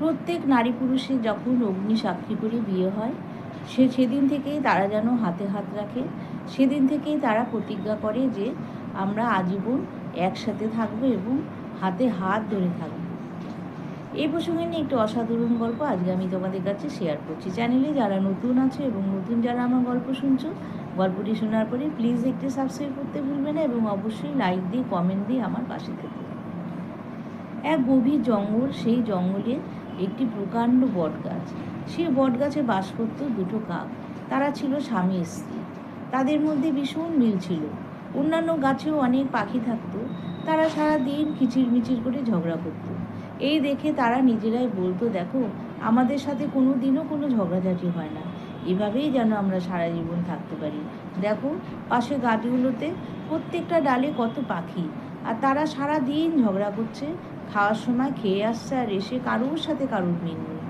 প্রত্যেক নারী পুরুষের যখন অগ্নি সাক্ষী করে বিয়ে হয়, সে সেদিন থেকেই তারা যেন হাতে হাত রাখে। সেদিন থেকেই তারা প্রতিজ্ঞা করে যে আমরা আজীবন একসাথে থাকব এবং হাতে হাত ধরে থাকব। এই প্রসঙ্গে নিয়ে একটু অসাধারণ গল্প আজকে আমি তোমাদের কাছে শেয়ার করছি। চ্যানেলে যারা নতুন আছে এবং নতুন যারা আমার গল্প শুনছো, গল্পটি শোনার পরে প্লিজ একটি সাবস্ক্রাইব করতে ভুলবে না এবং অবশ্যই লাইক দিয়ে কমেন্ট দিয়ে আমার পাশে থেকো। এক গভীর জঙ্গল, সেই জঙ্গলে একটি প্রকাণ্ড বটগাছ। সেই বটগাছে বাস করত দুটো কাক। তারা ছিল স্বামী স্ত্রী। তাদের মধ্যে ভীষণ মিল ছিল। অন্যান্য গাছেও অনেক পাখি থাকতো। তারা সারা দিন কিচিরমিচির করে ঝগড়া করত। এই দেখে তারা নিজেরাই বলতো, দেখো, আমাদের সাথে কোনো দিনও কোনো ঝগড়াঝাটি হয় না। এভাবেই যেন আমরা সারা জীবন থাকতে পারি। দেখো, পাশে গাছগুলোতে প্রত্যেকটা ডালে কত পাখি। আর তারা সারা দিন ঝগড়া করছে, খাওয়ার সময় খেয়ে আসছে আর এসে কারোর সাথে কারোর মিল নেই।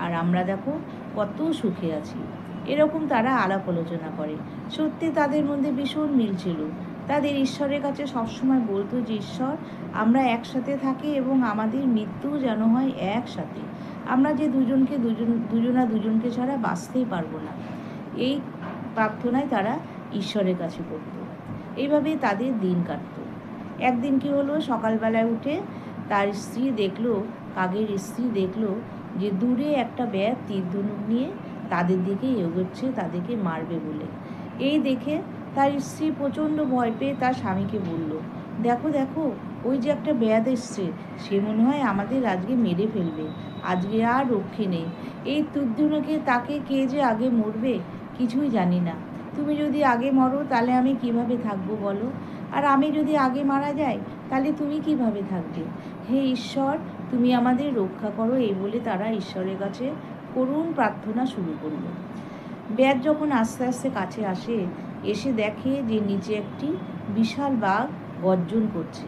আর আমরা দেখো কত সুখে আছি। এরকম তারা আলাপ আলোচনা করে। সত্যি তাদের মধ্যে ভীষণ মিল ছিল। তাদের ঈশ্বরের কাছে সবসময় বলতো যে, ঈশ্বর, আমরা একসাথে থাকি এবং আমাদের মৃত্যু যেন হয় একসাথে। আমরা যে দুজনকে দুজন, দুজনা দুজনকে ছাড়া বাঁচতেই পারব না। এই প্রার্থনায় তারা ঈশ্বরের কাছে করত। এইভাবেই তাদের দিন কাটতো। একদিন কি হলো? সকালবেলায় উঠে তার স্ত্রী দেখল, কাকের স্ত্রী দেখল যে দূরে একটা ব্যাগ তীর ধনুক নিয়ে তাদের দিকে এগোচ্ছে, তাদেরকে মারবে বলে। এই দেখে তার স্ত্রী প্রচণ্ড ভয় পেয়ে তার স্বামীকে বলল, দেখো দেখো, ওই যে একটা ব্যাধ এসছে, সে মনে হয় আমাদের আজকে মেরে ফেলবে, আজকে আর রক্ষে নেই। এই তুদ্দুনকে তাকে কে যে আগে মরবে কিছুই জানি না। তুমি যদি আগে মরো, তাহলে আমি কীভাবে থাকব বলো? আর আমি যদি আগে মারা যাই, তাহলে তুমি কীভাবে থাকবে? হে ঈশ্বর, তুমি আমাদের রক্ষা করো, এই বলে তারা ঈশ্বরের কাছে করুণ প্রার্থনা শুরু করল। ব্যাগ যখন আস্তে আস্তে কাছে আসে, এসে দেখে যে নিচে একটি বিশাল বাঘ গর্জন করছে।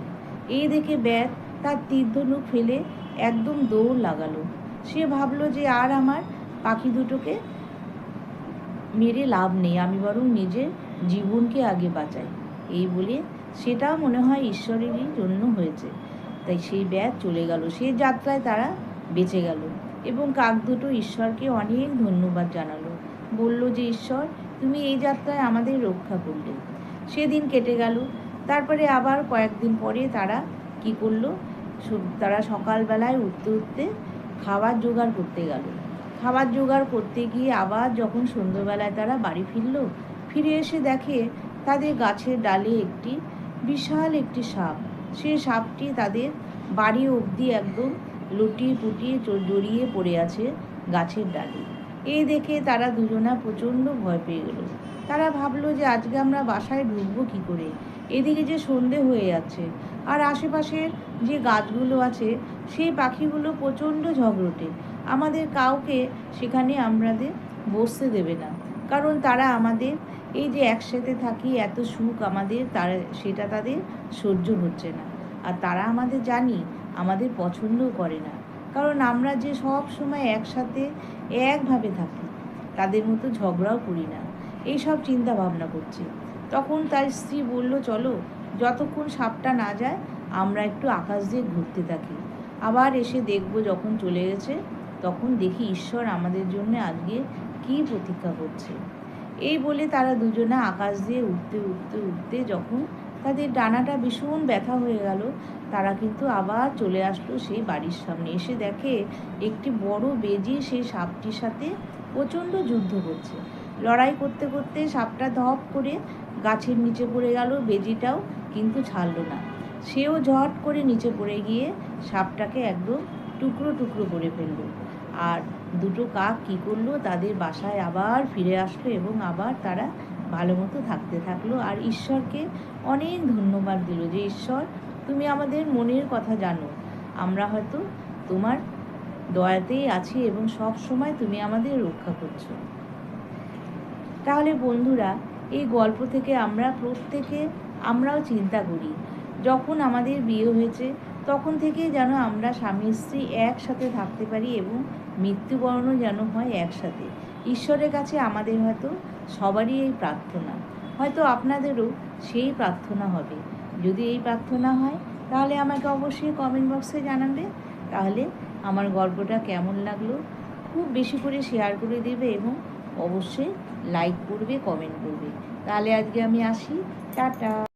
এই দেখে ব্যাগ তার তীর্ধনুক ফেলে একদম দৌড় লাগালো। সে ভাবলো যে আর আমার পাখি দুটোকে মেরে লাভ নেই, আমি বরং নিজের জীবনকে আগে বাঁচাই। এই বলে সেটাও মনে হয় ঈশ্বরেরই জন্য হয়েছে। তাই সেই ব্যাগ চলে গেল। সেই যাত্রায় তারা বেঁচে গেল এবং কাক দুটো ঈশ্বরকে অনেক ধন্যবাদ জানালো। বলল যে, ঈশ্বর, তুমি এই যাত্রায় আমাদের রক্ষা করলে। সেদিন কেটে গেল। তারপরে আবার কয়েকদিন পরে তারা কি করল? তারা সকালবেলায় উঠতে উঠতে খাবার জোগাড় করতে গেল। খাবার জোগাড় করতে গিয়ে আবার যখন সন্ধ্যেবেলায় তারা বাড়ি ফিরলো, ফিরে এসে দেখে তাদের গাছের ডালে একটি বিশাল একটি সাপ। সে সাপটি তাদের বাড়ি অবধি একদম লুটিয়ে পুটিয়ে জড়িয়ে পড়ে আছে গাছের ডালে। এই দেখে তারা দুজনা প্রচণ্ড ভয় পেয়ে গেল। তারা ভাবলো যে আজকে আমরা বাসায় ঢুকবো কী করে? এদিকে যে সন্ধে হয়ে যাচ্ছে আর আশেপাশের যে গাছগুলো আছে, সেই পাখিগুলো প্রচণ্ড ঝগড়টে। আমাদের কাউকে সেখানে আমাদের বসতে দেবে না। কারণ তারা আমাদের এই যে একসাথে থাকি, এত সুখ আমাদের, তারা, সেটা তাদের সহ্য হচ্ছে না। আর তারা আমাদের জানি, আমাদের পছন্দও করে না। কারণ আমরা যে সব সময় একসাথে, একভাবে থাকি, তাদের মতো ঝগড়াও করি না। এই সব চিন্তা ভাবনা করছে। তখন তার স্ত্রী বলল, চলো, যতক্ষণ সাপটা না যায়, আমরা একটু আকাশ দিয়ে ঘুরতে থাকি। আবার এসে দেখব যখন চলে গেছে, তখন দেখি ঈশ্বর আমাদের জন্য আজকে কী প্রতীক্ষা করছে। এই বলে তারা দুজনে আকাশ দিয়ে উঠতে উঠতে উঠতে যখন তাদের ডানাটা ভীষণ ব্যথা হয়ে গেল, তারা কিন্তু আবার চলে আসলো সেই বাড়ির সামনে। এসে দেখে একটি বড় বেজি সেই সাপটির সাথে প্রচণ্ড যুদ্ধ করছে। লড়াই করতে করতে সাপটা ধপ করে গাছের নিচে পড়ে গেল, বেজিটাও কিন্তু ছাড়ল না। সেও ঝট করে নিচে পড়ে গিয়ে সাপটাকে একদম টুকরো টুকরো করে ফেলল। আর দুটো কাক কী করল? তাদের বাসায় আবার ফিরে আসলো এবং আবার তারা ভালো মতো থাকতে থাকল। আর ঈশ্বরকে অনেক ধন্যবাদ দিল যে, ঈশ্বর, তুমি আমাদের মনের কথা জানো। আমরা হয়তো তোমার দয়াতেই আছি এবং সব সময় তুমি আমাদের রক্ষা করছ। তাহলে বন্ধুরা, এই গল্প থেকে আমরা প্রত্যেকে, আমরাও চিন্তা করি, যখন আমাদের বিয়ে হয়েছে, তখন থেকেই যেন আমরা স্বামী স্ত্রী একসাথে থাকতে পারি এবং মৃত্যুবরণও যেন হয় একসাথে। ঈশ্বরের কাছে আমাদের হয়তো সবারই এই প্রার্থনা। হয়তো আপনাদেরও সেই প্রার্থনা হবে। যদি এই প্রার্থনা হয়, তাহলে আমাকে অবশ্যই কমেন্ট বক্সে জানাবে। তাহলে আমার গল্পটা কেমন লাগল, খুব বেশি করে শেয়ার করে দেবে এবং অবশ্যই লাইক করবে কমেন্ট করবে। তাহলে আজকে আমি আসি। টাটা!